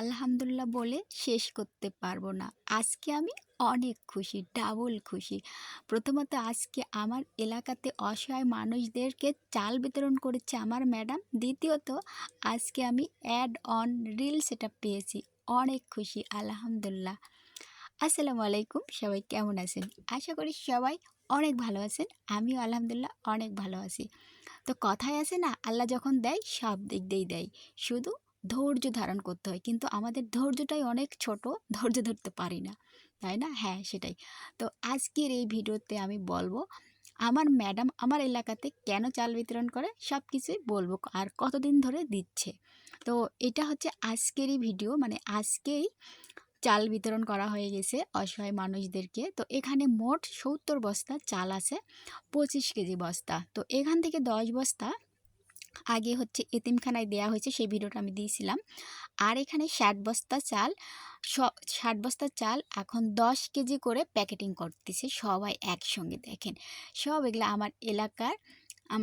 আলহামদুলিল্লাহ বলে শেষ করতে পারব না। আজকে আমি অনেক খুশি, ডাবল খুশি। প্রথমত আজকে আমার এলাকাতে অসহায় মানুষদেরকে চাল বিতরণ করেছে আমার ম্যাডাম। দ্বিতীয়ত আজকে আমি অ্যাড অন রিল সেটআপ পেয়েছি। অনেক খুশি আলহামদুলিল্লাহ। আসসালামু আলাইকুম সবাই কেমন আছেন? আশা করি সবাই অনেক ভালো আছেন। আমিও আলহামদুলিল্লাহ অনেক ভালো আছি। তো কথায় আছে না আল্লাহ যখন দেয় সব দিক দিয়েই দেয়। শুধু ধৈর্য ধারণ করতে হয়। কিন্তু আমাদের ধৈর্যটাই অনেক ছোট, ধৈর্য ধরতে পারি না। তাই না? হ্যাঁ সেটাই। তো আজকের এই ভিডিওতে আমি বলব, আমার ম্যাডাম আমার এলাকাতে কেন চাল বিতরণ করে? সব কিছুই বলব আর কতদিন ধরে দিচ্ছে। তো এটা হচ্ছে আজকেরই ভিডিও মানে আজকেই চাল বিতরণ করা হয়ে গেছে অসহায় মানুষদেরকে। তো এখানে মোট সত্তর বস্তা চাল আছে, পঁচিশ কেজি বস্তা। তো এখান থেকে দশ বস্তা আগে হচ্ছে এতিমখানায় দেয়া হয়েছে, সেই ভিডিওটা আমি দিয়েছিলাম। আর এখানে ষাট বস্তা চাল ষাট বস্তা চাল এখন দশ কেজি করে প্যাকেটিং করতেছে সবাই একসঙ্গে, দেখেন। সব এগুলো আমার এলাকার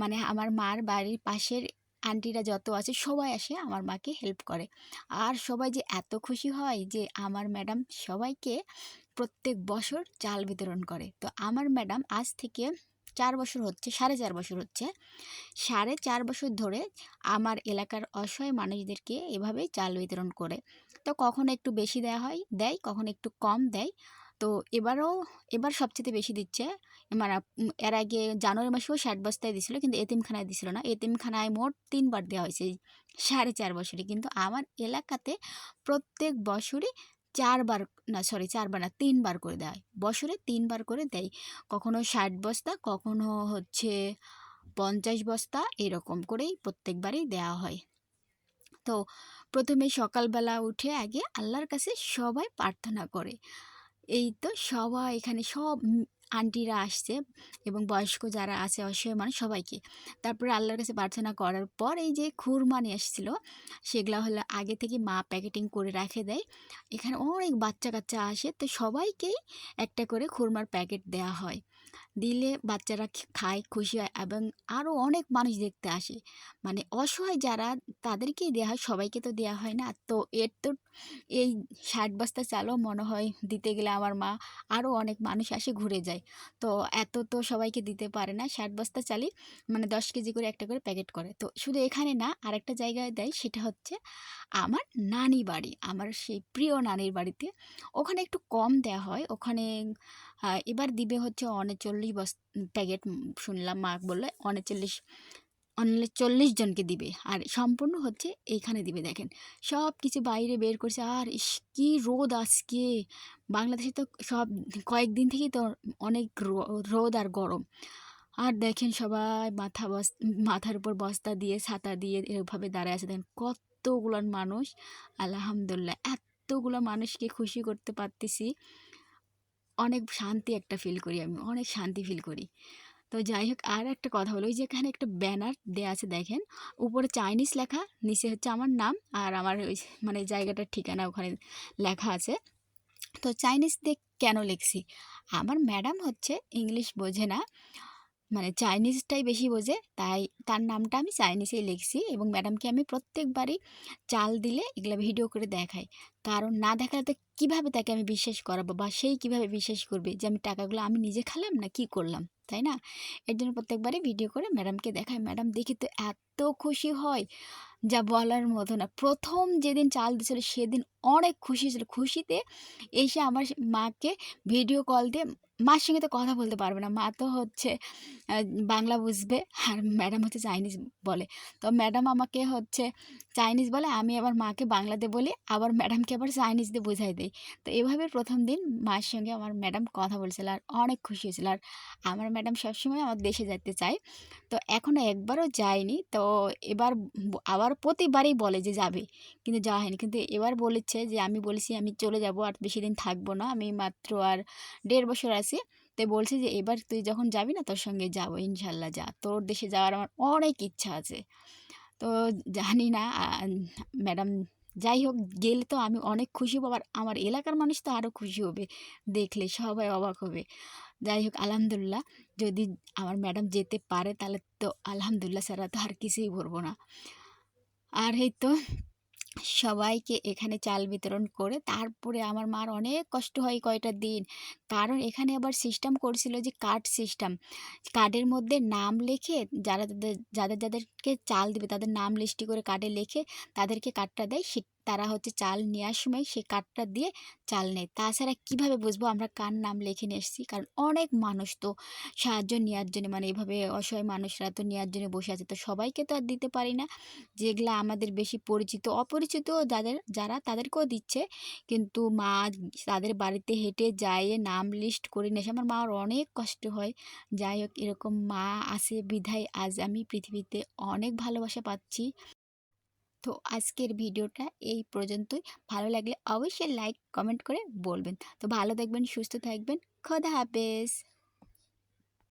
মানে আমার মার বাড়ির পাশের আন্টিরা যত আছে সবাই আসে, আমার মাকে হেল্প করে। আর সবাই যে এত খুশি হয় যে আমার ম্যাডাম সবাইকে প্রত্যেক বছর চাল বিতরণ করে। তো আমার ম্যাডাম আজ থেকে চার বছর হচ্ছে, সাড়ে চার বছর হচ্ছে। সাড়ে চার বছর ধরে আমার এলাকার অসহায় মানুষদেরকে এভাবেই চাল বিতরণ করে। তো কখনো একটু বেশি দেওয়া হয়, দেয়, কখনো একটু কম দেয়। তো এবারও, এবার সবচেয়ে বেশি দিচ্ছে। মানে এর আগে জানুয়ারি মাসেও ষাট বস্তায় দিছিল, কিন্তু এতিমখানায় দিছিল না। এতিমখানায় মোট তিনবার দেওয়া হয়েছে, সাড়ে চার বছরে। কিন্তু আমার এলাকাতে প্রত্যেক বছরই চারবার না সরি চারবার না তিনবার করে দেয়। বছরে তিনবার করে দেয়। কখনো ষাট বস্তা, কখনো হচ্ছে পঞ্চাশ বস্তা, এরকম করেই প্রত্যেকবারই দেওয়া হয়। তো প্রথমে সকালবেলা উঠে আগে আল্লাহর কাছে সবাই প্রার্থনা করে। এই তো সবাই এখানে সব আন্টিরা আসছে এবং বয়স্ক যারা আছে, অসহায় মানুষ সবাইকে। তারপরে আল্লাহর কাছে প্রার্থনা করার পর এই যে খুরমা নিয়ে এসেছিল, সেগুলো হলো আগে থেকে মা প্যাকেটিং করে রেখে দেয়। এখানে অনেক বাচ্চা কাচ্চা আসে, তো সবাইকেই একটা করে খুরমার প্যাকেট দেয়া হয়। দিলে বাচ্চারা খায়, খুশি হয় এবং আরও অনেক মানুষ দেখতে আসে। মানে অসহায় যারা, তাদেরকেই দেওয়া হয়, সবাইকে তো দেওয়া হয় না। তো এর তো এই ষাট বস্তা চালও মনে হয় দিতে গেলে আমার মা আরও অনেক মানুষ আসে ঘুরে যায়। তো এত তো সবাইকে দিতে পারে না। ষাট বস্তা চালি মানে দশ কেজি করে একটা করে প্যাকেট করে। তো শুধু এখানে না, আরেকটা জায়গায় দেয়, সেটা হচ্ছে আমার নানি বাড়ি। আমার সেই প্রিয় নানির বাড়িতে। ওখানে একটু কম দেওয়া হয়। ওখানে এবার দিবে হচ্ছে অনেচল্লিশ বস, প্যাকেট শুনলাম মা বললে, অনেচল্লিশ চল্লিশ জনকে দিবে। আর সম্পূর্ণ হচ্ছে এইখানে দিবে, দেখেন। সব কিছু বাইরে বের করছে, আর কি রোদ আজকে! বাংলাদেশে তো সব, কয়েকদিন থেকেই তো অনেক রোদ আর গরম। আর দেখেন সবাই মাথা বস, মাথার উপর বস্তা দিয়ে, ছাতা দিয়ে এভাবে দাঁড়ায় আছে। দেখেন কতগুলান মানুষ, আলহামদুলিল্লাহ, এতগুলো মানুষকে খুশি করতে পারতেছি। অনেক শান্তি একটা ফিল করি আমি, অনেক শান্তি ফিল করি। তো যাই হোক, আর একটা কথা হলো ওই যে এখানে একটা ব্যানার দেওয়া আছে, দেখেন, উপরে চাইনিজ লেখা, নিচে হচ্ছে আমার নাম, আর আমার ওই মানে জায়গাটার ঠিকানা ওখানে লেখা আছে। তো চাইনিজ দেখ কেন লিখছি? আমার ম্যাডাম হচ্ছে ইংলিশ বোঝে না। মানে চাইনিজটাই বেশি বোঝে, তাই তার নামটা আমি চাইনিজেই লিখছি এবং ম্যাডামকে আমি প্রত্যেকবারই চাল দিলে এগুলো ভিডিও করে দেখাই। কারণ না দেখালে তো কীভাবে তাকে আমি বিশ্বাস করাবো বা সেই কীভাবে বিশ্বাস করবে যে আমি টাকাগুলো আমি নিজে খেলাম না কি করলাম? তাই না? এর জন্য প্রত্যেকবারই ভিডিও করে ম্যাডামকে দেখাই। ম্যাডাম দেখি তো এত খুশি হয়, যা বলার মতো না। প্রথম যেদিন চাল দিয়েছিল, সেদিন অনেক খুশি ছিল খুশিতে এসে আমার মাকে ভিডিও কল দিয়ে, মার সঙ্গে তো কথা বলতে পারবে না। মা তো হচ্ছে বাংলা বুঝবে। আর ম্যাডাম হচ্ছে চাইনিজ বলে। তো ম্যাডাম আমাকে হচ্ছে চাইনিজ বলে, আমি আবার মাকে বাংলাতে বলি, আবার ম্যাডামকে আবার চাইনিজ দিয়ে বোঝাই দিই। তো এভাবে প্রথম দিন মার সঙ্গে আমার ম্যাডাম কথা বলছিল আর অনেক খুশি হয়েছিল। আর আমার ম্যাডাম সবসময় আমার দেশে যেতে চায়। তো এখনও একবারও যায়নি। তো এবার আবার প্রতিবারই বলে যে যাবে। কিন্তু যাওয়া হয়নি। কিন্তু এবার বলেছে যে আমি বলেছি আমি চলে যাব আর বেশি দিন থাকব না। আমি মাত্র আর দেড় বছর আছি। তো বলছি যে এবার তুই যখন যাবি না তোর সঙ্গে যাব ইনশাল্লাহ যা। তোর দেশে যাওয়ার আমার অনেক ইচ্ছা আছে। তো জানি না ম্যাডাম যাই হোক, গেলে তো আমি অনেক খুশি হব, আবার আমার এলাকার মানুষ তো আরও খুশি হবে দেখলে, সবাই অবাক হবে। যাই হোক, আলহামদুলিল্লাহ, যদি আমার ম্যাডাম যেতে পারে, তাহলে তো আলহামদুলিল্লাহ ছাড়া তো আর কিছুই বলব না। আর এই তো সবাইকে এখানে চাল বিতরণ করে তারপরে আমার মার অনেক কষ্ট হয় কয়টা দিন। কারণ এখানে আবার সিস্টেম করছিল যে কার্ড সিস্টেম। কার্ডের মধ্যে নাম লেখে যারা যাদের যাদের, যাদেরকে চাল দেবে, তাদের নাম লিস্টি করে কার্ডে লেখে তাদেরকে কার্ডটা দেয়। তারা হচ্ছে চাল নেওয়ার সময় সেই কার্ডটা দিয়ে চাল নেয়। তাছাড়া কীভাবে বুঝব আমরা কার নাম লিখে নিয়ে এসেছি? কারণ অনেক মানুষ তো সাহায্য নেওয়ার জন্য মানে এভাবে অসহায় মানুষরা তো নেওয়ার জন্য বসে আছে। তো সবাইকে তো আর দিতে পারি না। যেগুলা আমাদের বেশি পরিচিত, অপরিচিত যাদের যারা তাদেরকেও দিচ্ছে। কিন্তু মা তাদের বাড়িতে হেঁটে যায় নাম লিস্ট করে নিয়ে আমার মার অনেক কষ্ট হয়। যাই হোক এরকম মা আছে বিধায় আজ আমি পৃথিবীতে অনেক ভালোবাসা পাচ্ছি। তো আজকের ভিডিওটা এই পর্যন্তই। ভালো লাগলে অবশ্যই লাইক, কমেন্ট করে বলবেন। তো ভালো থাকবেন, সুস্থ থাকবেন। খোদা হাফেজ।